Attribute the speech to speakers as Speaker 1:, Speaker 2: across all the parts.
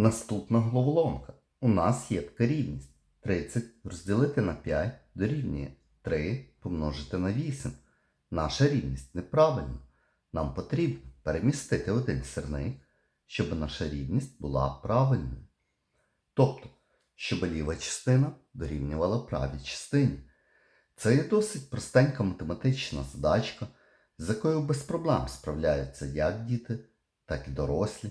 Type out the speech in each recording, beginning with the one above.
Speaker 1: Наступна головоломка. У нас є така рівність. 30 розділити на 5 дорівнює 3 помножити на 8. Наша рівність неправильна. Нам потрібно перемістити один сирник, щоб наша рівність була правильною. Тобто, щоб ліва частина дорівнювала правій частині. Це є досить простенька математична задачка, з якою без проблем справляються як діти, так і дорослі.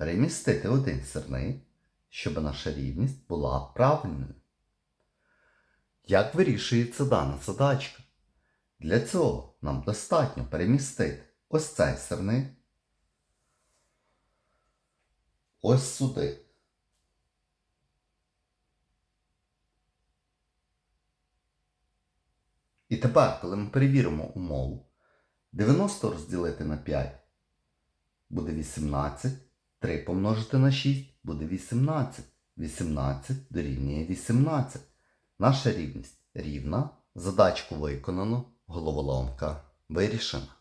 Speaker 1: перемістити один сирник, щоб наша рівність була правильною. Як вирішується дана задачка? Для цього нам достатньо перемістити ось цей сирник ось сюди. І тепер, коли ми перевіримо умову, 90 розділити на 5 буде 18, 3 помножити на 6 буде 18. 18 дорівнює 18. Наша рівність рівна. Задачку виконано, головоломка вирішена.